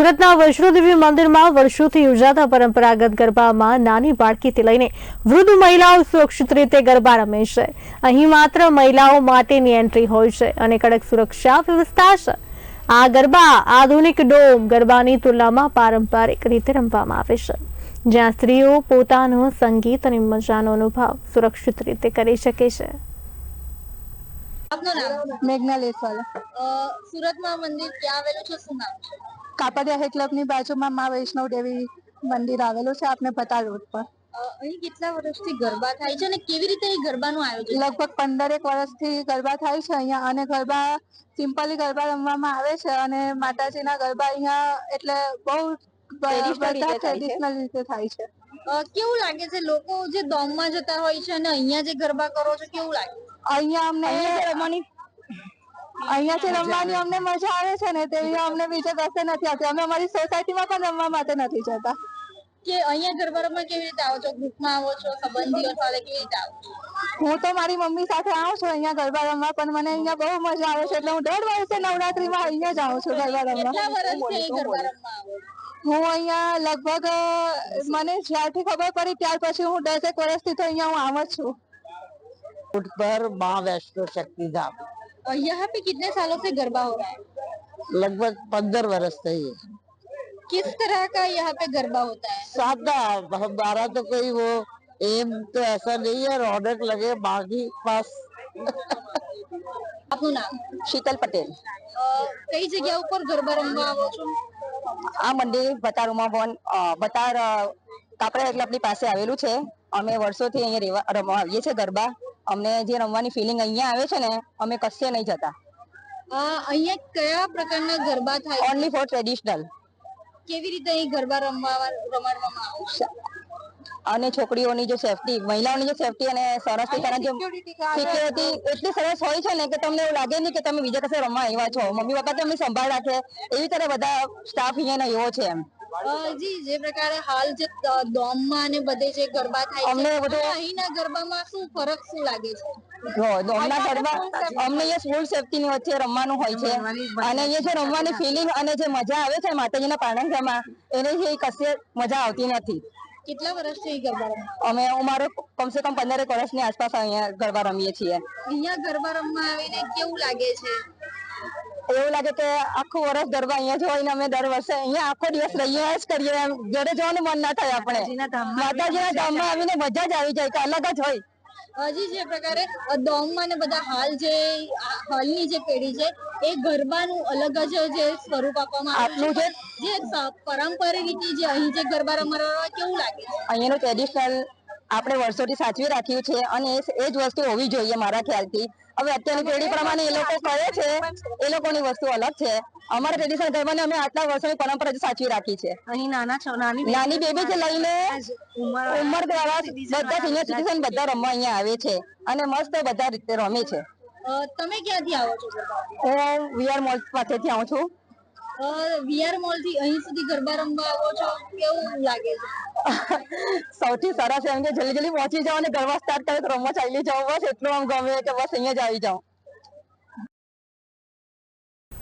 સુરતના વૈષ્ણોદેવી મંદિરમાં વર્ષોથી યોજાતા પરંપરાગત ગરબામાં નાની બાળકીથી લઈને વૃદ્ધ મહિલાઓ સુરક્ષિત રીતે ગરબા રમે છે. અહીં માત્ર મહિલાઓ માટેની એન્ટ્રી હોય છે અને કડક સુરક્ષા વ્યવસ્થા છે. આ ગરબા આધુનિક ડોમ ગરબાની તુલનામાં પારંપરિક રીતે રમવામાં આવે છે. જ્યાં સ્ત્રીઓ પોતાનો સંગીત અને મજાનો અનુભવ સુરક્ષિત રીતે કરી શકે છે. આપનું નામ? મેઘના લેસવાલા સુરતમાં મંદિર ક્યાં આવેલું છે? શું નામ છે? કાપડિયા હેડ ક્લબની બાજુમાં મા વૈષ્ણવ દેવી મંદિર આવેલું છે આપણે પતા રોડ પર. અહીં કેટલા વર્ષથી ગરબા થાય છે અને કેવી રીતે અહીં ગરબાનું આયોજન લગભગ પંદરેક વર્ષથી ગરબા થાય છે અહીંયા અને ગરબા સિમ્પલી ગરબા રમવામાં આવે છે અને માતાજીના ગરબા અહીંયા એટલે બહુ ટ્રેડિશનલ રીતે થાય છે? કેવું લાગે છે? લોકો જે દોમમાં જતા હોય છે અને અહીંયા જે ગરબા કરો છો કેવું લાગે? અહીંયા અમને રમવાની અહીંયાથી રમવાની અમને મજા આવે છે ને તેવી અમને બીજે પાસે નથી આવતી. અમે અમારી સોસાયટીમાં પણ રમવા માટે નથી જતા. કે અહીંયા ગરબા રમવા કેવી રીતે આવો છો? ગ્રુપમાં આવો છો? સંબંધીઓ સાથે કેવી રીતે આવો છો? હું તો મારી મમ્મી સાથે આવું છું અહીંયા ગરબા રમવા પણ મને અહીંયા બહુ મજા આવે છે. એટલે હું દર વર્ષે નવરાત્રીમાં અહીંયા જ આવું છું ગરબા રમવા? હું અહીંયા લગભગ મને જ્યારથી ખબર પડી ત્યાર પછી હું દસેક વર્ષથી તો અહીંયા હું આવું છું. रोड पर माँ वैष्णो शक्ति धाम अ, यहाँ पे कितने सालों से गरबा हो रहा है लगभग पंद्रह वर्ष से ही है किस तरह का यहाँ पे गरबा होता है सादा हमारा तो कोई वो एम तो ऐसा नहीं है रौनक लगे माँ की पास આપનું નામ શીતલ પટેલ અ, કઈ જગ્યા ઉપર ગરબા રમવા આવો છો આ મંદિર બતારુમાં વન બતાર કાપડા ક્લબની પાસે આવેલું છે અમે વર્ષોથી અહીંયા રહેવા રમવા આવીએ છીએ ગરબા અમને જે રમવાની ફિલિંગ અહીંયા આવે છે ને અમે કશે નહીં જતા. અહીંયા કયા પ્રકારના ગરબા થાય? ઓનલી ફોર ટ્રેડિશનલ કેવી રીતે અહીં ગરબા રમવા રમાડવામાં આવશે અને છોકરીઓની જે સેફટી મહિલાઓની જે સેફટી અને સરસ જે સિક્યોરિટી એટલી સરસ હોય છે ને કે તમને એવું લાગે નહીં કે તમે બીજા કશે રમવા આવ્યા છો. મમ્મી પપ્પા તમને સંભાળ રાખે. એવી તરહ બધા સ્ટાફ અહીંયા એવો છે એમ. જી જે પ્રકારે હાલ જે દોમમાં અને બધે જે ગરબા થાય છે અમને અહીંના ગરબામાં શું ફરક શું લાગે છે? દોમના ગરબા અમને અહીંયા ફૂલ સેફટી ની વચ્ચે રમવાનું હોય છે અને એ જે રમવાની ફિલિંગ અને જે મજા આવે છે માતાજીના પાણંગમાં એને જે કશે મજા આવતી નથી. કેટલા વર્ષથી ગરબા અમે અમારો કમસે કમ પંદરેક વર્ષની આસપાસ અહીંયા ગરબા રમીએ છીએ. અહીંયા ગરબા રમવા આવીને કેવું લાગે છે? એવું લાગે કે આખું વર્ષ ગરબા અહીંયા જોઈને અમે દર વર્ષે અહીંયા આખો દિવસ રહીએ જ કરીએ એમ. ઘરે જવાનું મન ના થાય આપણે. માતાજીના ધામમાં આવીને મજા જ આવી જાય કે અલગ જ હોય. હજી જે પ્રકારે દોંગમાં ને બધા હાલ જે હાલની જે પેઢી છે એ ગરબાનું અલગ જ જે સ્વરૂપ આપવામાં આવ્યું છે. જે સ- રીતે જે અહીં જે ગરબા રમવા કેવું લાગે છે? અહીંયાનું ટ્રેડિશનલ આપણે વર્ષોથી સાચવી રાખ્યું છે અને એ- જ વસ્તુ હોવી જોઈએ મારા ખ્યાલથી. હવે અત્યારની પેઢી પ્રમાણે એ લોકો કરે છે એ લોકોની વસ્તુ અલગ છે. અમારા ટ્રેડિશનલ ગરબાને અમે આટલા વર્ષોની પરંપરા સાચવી રાખી છે. અહીં નાના નાની નાની બેબી થી લઈને ઉંમર દ્વારા બધા સિનિયર સિટીઝન બધા રમવા અહીંયા આવે છે અને મસ્ત બધા રીતે રમે છે. તમે ક્યાંથી આવો છો હું વીઆર મોલ પાસેથી આવું છું. વીઆર મોલથી અહીં સુધી ગરબા રમવા આવો છો? કેવું લાગે છે? સૌથી સરસ એમ કે જલ્દી જલ્દી પહોંચી જાઓ અને ગરબા સ્ટાર્ટ કરે, તો રમવા ચાલી જાઓ. બસ એટલું આમ ગમે કે બસ અહીંયા જ આવી જાઓ.